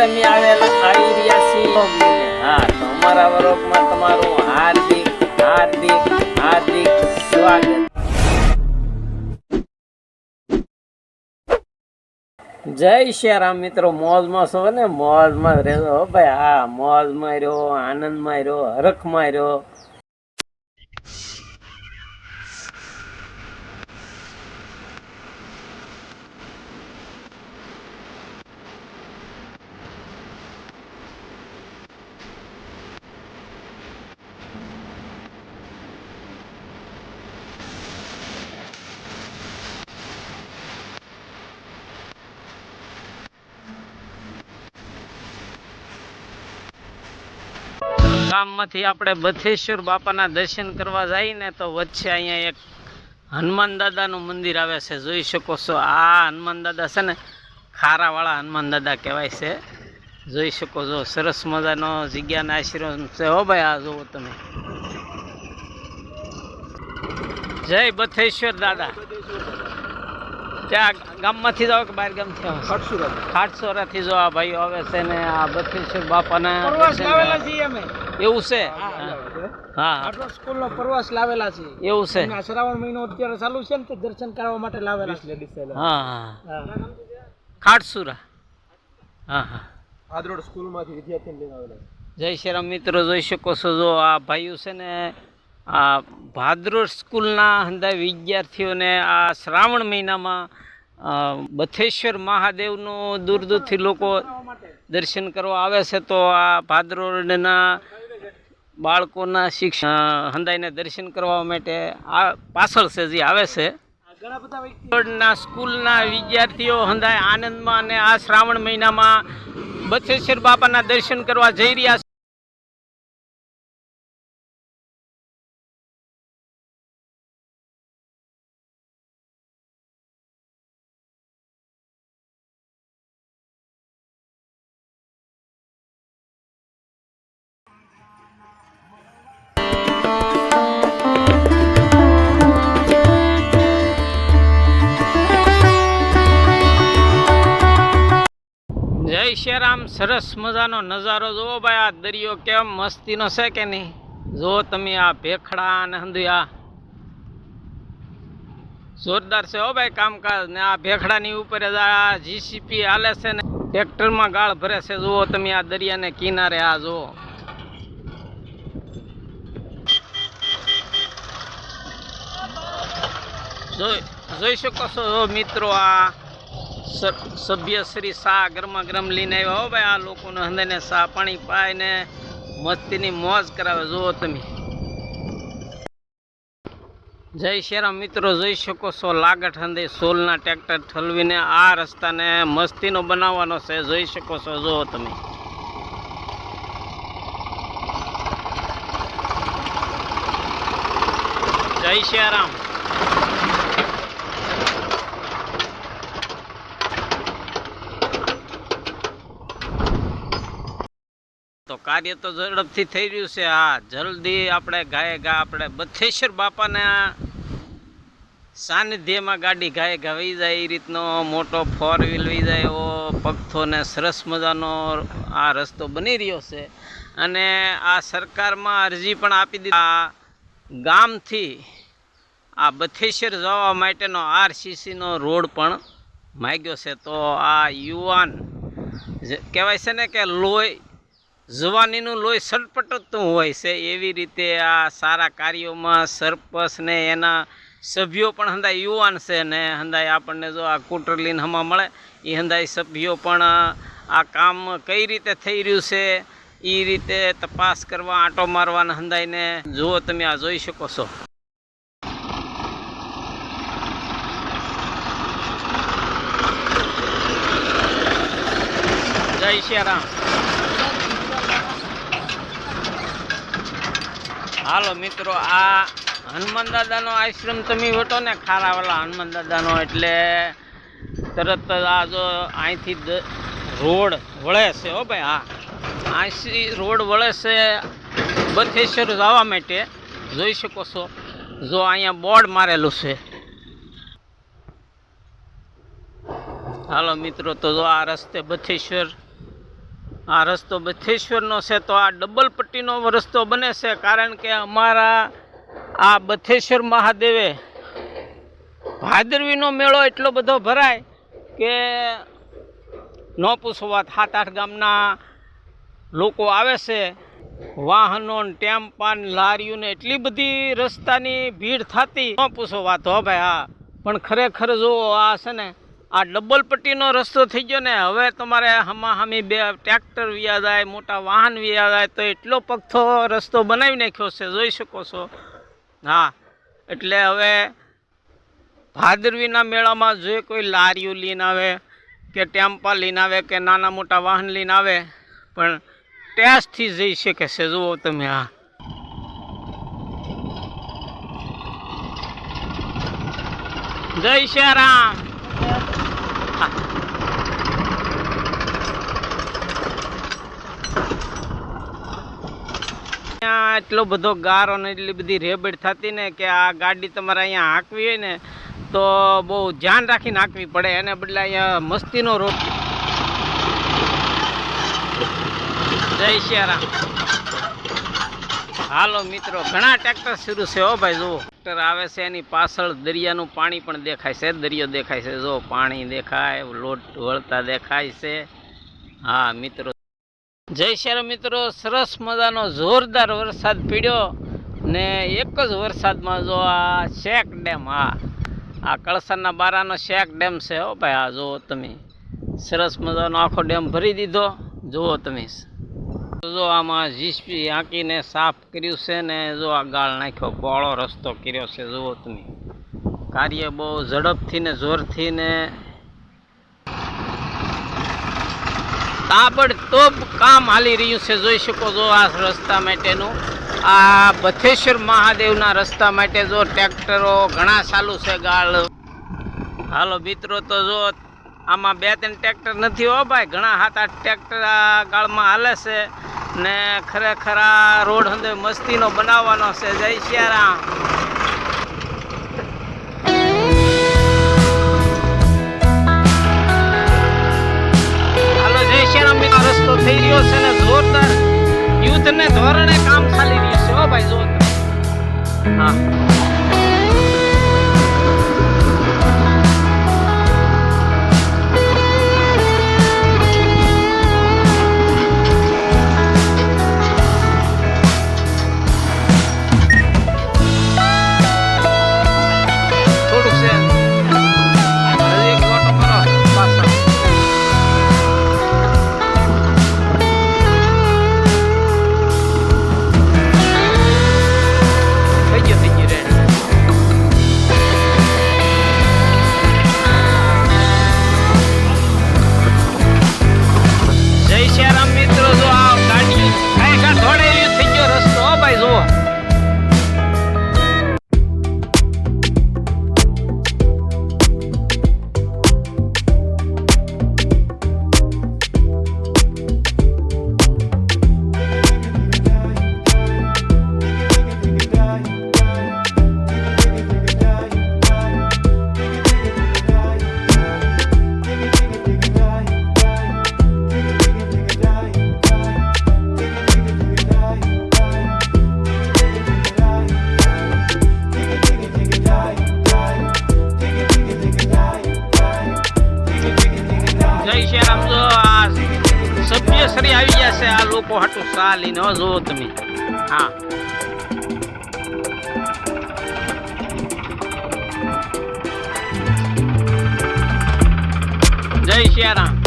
Family મિત્રો હાલ અત્યારે મેં આવેલા આવી હાર્દિક જય શ્રી રામ મિત્રો, મોજમાં છો ને? મોજમાં રહેજો ભાઈ. હા, મોજમાં રહ્યો, આનંદમાં રહ્યો, હરખમાં રહ્યો. ગામમાંથી આપણે બથેશ્વર બાપાના દર્શન કરવા જઈએ ને તો વચ્ચે અહીંયા એક હનુમાન દાદાનું મંદિર આવે છે. જોઈ શકો છો આ હનુમાન દાદા છે ને ખારાવાળા હનુમાન દાદા કહેવાય છે. જોઈ શકો છો સરસ મજાનો જગ્યાના આશીર્વાદ છે. હો ભાઈ આ જુઓ તમે. જય બથેશ્વર દાદા. ત્યાં ગામમાંથી જાઓ કે બહાર ગામથી આવો? ખાટસોરાથી જો આ ભાઈઓ આવે છે ને આ બથેશ્વર બાપાના એવું છે? હા. સ્કૂલનો પ્રવાસ લાવેલા છે એવું છે. આ શ્રાવણ મહિનો અત્યારે ચાલુ છે ને તે દર્શન કરવા માટે લાવેલા છે હા હા. હા. ખાટસુરા હા હા. આદરોડ સ્કૂલમાંથી વિદ્યાર્થી લઈને આવેલા જય શ્રી રામ મિત્રો જોઈ શકો છો જો આ ભાઈઓ છે ને આ ભાદરોડ સ્કૂલના હંદા વિદ્યાર્થીઓને આ શ્રાવણ મહિનામાં બથેશ્વર મહાદેવનું દૂર દૂરથી લોકો દર્શન કરવા આવે છે તો આ ભાદરોડના બાળકોના શિક્ષણ હંદાઈને દર્શન કરવા માટે આ પાછળ છે જે આવે છે. ના સ્કૂલના વિદ્યાર્થીઓ હંદાય આનંદમાં અને આ શ્રાવણ મહિનામાં બચેશ્વર બાપાના દર્શન કરવા જઈ રહ્યા છે જય શ્રી રામ સરસ મજાનો નજારો જુઓ ભાઈ, આ દરિયો કેમ મસ્તીનો છે કે નહીં? જો તમે આ ભેખડા અને હંધુયા. જોરદાર છે હો ભાઈ કામકાજ, ને આ ભેખડાની ઉપર જીસીપી હાલે છે ને, ટ્રેક્ટરમાં ગાળ ભરે છે. જુઓ તમે આ દરિયાને કિનારે, આ જુઓ. જોઈ શકો છો મિત્રો આ સભ્ય શ્રી શાહ ગરમા ગરમ લઈને આવ્યા હો ભાઈ. આ લોકોને હંદેને શાહ પાણી પાય ને મસ્તીની મોજ કરાવે. જુઓ તમે. જય શ્રીરામ મિત્રો, જોઈ શકો છો લાગઠ હંદે સોલના ટ્રેક્ટર ઠલવીને આ રસ્તાને મસ્તીનો બનાવવાનો છે. જોઈ શકો છો, જુઓ તમે. જય શ્રીરામ તો કાર્ય તો ઝડપથી થઈ રહ્યું છે. હા, જલ્દી આપણે ગાય ગા, આપણે બથેશ્વર બાપાના સાનિધ્યમાં ગાડી ગાય ગા જાય એ રીતનો મોટો ફોર વ્હીલ વહી જાય, એવો પગથો ને સરસ મજાનો આ રસ્તો બની રહ્યો છે. અને આ સરકારમાં અરજી પણ આપી દીધી. આ ગામથી આ બથેશ્વર જવા માટેનો આરસીસીનો રોડ પણ માગ્યો છે. તો આ યુવાન કહેવાય છે ને કે લોહી જવાનીનું લોહી સટપટતું હોય છે. એવી રીતે આ સારા કાર્યોમાં સરપસ ને એના સભ્યો પણ હંદાય યુવાન છે ને હંદાય આપણને જો આ કુટરલીન હમા મળે એ હંદાય સભ્યો પણ આ કામ કઈ રીતે થઈ રહ્યું છે એ રીતે તપાસ કરવા, આંટો મારવાના હંદાયને જુઓ તમે આ જોઈ શકો છો. જય શ્રી રામ. હાલો મિત્રો, આ હનુમાન દાદાનો આશ્રમ તમે વટો ને, ખારાવાલા હનુમાન દાદાનો, એટલે તરત જ આ જો અહીંથી રોડ વળે છે, હો ભાઈ, હા. અહીંથી રોડ વળે છે બથેશ્વર જવા માટે, જોઈ શકો છો. જો અહીંયા બોર્ડ મારેલું છે. હાલો મિત્રો, તો જો આ રસ્તે બથેશ્વર આ રસ્તો બથેશ્વરનો છે તો આ ડબલ પટ્ટીનો રસ્તો બને છે કારણ કે અમારા આ બથેશ્વર મહાદેવે ભાદરવીનો મેળો એટલો બધો ભરાય કે ન પૂછો વાત સાત આઠ ગામના લોકો આવે છે, વાહનો ટેમ્પાન લારીઓને એટલી બધી રસ્તાની ભીડ થતી. ન પૂછો વાત હો ભાઈ, હા. પણ ખરેખર જો આ છે ને આ ડબલ પટ્ટીનો રસ્તો થઈ ગયો ને, હવે તમારે હમા હમી બે ટ્રેક્ટર વ્યા જાય, મોટા વાહન વ્યા જાય, તો એટલો પગથો રસ્તો બનાવી નાખ્યો છે, જોઈ શકો છો. હા, એટલે હવે ભાદરવીના મેળામાં જે કોઈ લારીઓ લઈને આવે, કે ટેમ્પા લઈને આવે, કે નાના મોટા વાહન લઈને આવે, પણ ટેસ્ટથી જઈ શકે છે, જુઓ તમે હા જય શ્રી રામ. એટલો બધો ગારો ને એટલી બધી રેબડ થતી ને કે આ ગાડી તમારે અહીંયા હાંકવી હોય ને તો બહુ ધ્યાન રાખીને હાંકવી પડે. એને બદલે અહીંયા મસ્તીનો રોડ જય શ્રી હાલો મિત્રો, ઘણા ટ્રેક્ટર શરૂ છે હો ભાઈ, જુઓ. ટ્રેક્ટર આવે છે, એની પાછળ દરિયાનું પાણી પણ દેખાય છે. દરિયો દેખાય છે, જો પાણી દેખાય, લોટ વળતા દેખાય છે. હા, મિત્રો. જય શ્રી મિત્રો, સરસ મજાનો જોરદાર વરસાદ પીડ્યો ને એક જ વરસાદમાં જો આ શેક ડેમ, હા. આ કળસરના બારાનો શેક ડેમ છે, હો ભાઈ, આ જુઓ તમે. સરસ મજાનો આખો ડેમ ભરી દીધો. જુઓ તમે. જો આમાં જીસપી આંકીને સાફ કર્યું છે ને જો આ ગાળ નાખ્યો, પોળો રસ્તો કર્યો છે, જુઓ કાર્ય બહુ ઝડપથી ને જોરથી ને તાબડતોબ કામ હાલી રહ્યું છે, જોઈ શકો છો આ રસ્તા માટેનું. આ બથેશ્વર મહાદેવના રસ્તા માટે જો ટ્રેક્ટરો ઘણા ચાલુ છે ગાળ. હાલો મિત્રો, તો જો આમાં બે ત્રણ ટ્રેક્ટર નથી હો ભાઈ, ઘણા સાત આઠ ટ્રેક્ટર આ ગાળમાં હાલે છે. ને ખરેખર આ રોડ હંદે મસ્તીનો બનાવવાનો છે. જય સિયારામ હાલો, જય શ્રી રામ આ રસ્તો થઈ રહ્યો છે ને જોરદાર. યુદ્ધને ધોરણે કામ ચાલી રહ્યું છે. હો ભાઈ, જોરદાર. હા. આ આવી છે. આ લોકો હાટું સાલી લઈને હો તમે. હા. જય શ્રી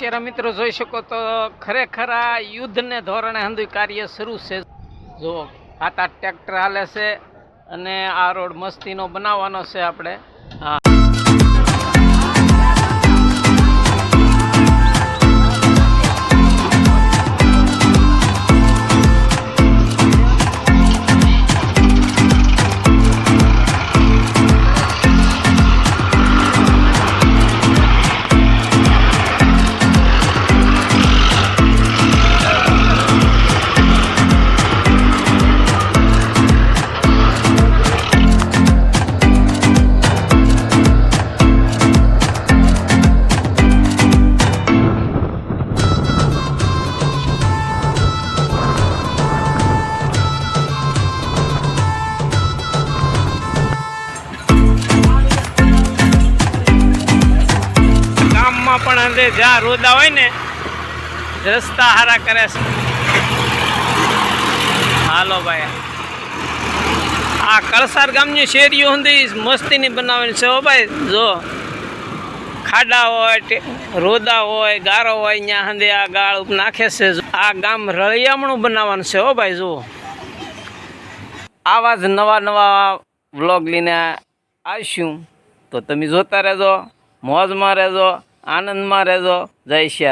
રામ જય શ્રી રામ મિત્રો જોઈ શકો તો ખરેખર આ યુદ્ધને ધોરણે હંધુ કાર્ય શરૂ છે. જો આ આઠ ટ્રેક્ટર હાલે છે અને આ રોડ મસ્તીનો બનાવવાનો છે આપણે. હા બધે જ્યાં રોદા હોય ને, રસ્તા હારા કરે છે. હાલો ભાઈ. આ કળસાર ગામની શેરીઓ સુધી મસ્તીની બનાવેલી છે ભાઈ. જો, ખાડા હોય રોદા હોય, ગારો હોય ત્યાં સુધી આ ગાળ નાખે છે. આ ગામ રળિયામણું બનાવવાનું છે હો ભાઈ, જુઓ. આવા જ નવા નવા વ્લોગ લઈને આવીશું. તો તમે જોતા રહેજો, મોજમાં રહેજો. આનંદમાં રહેજો. જય શ્રી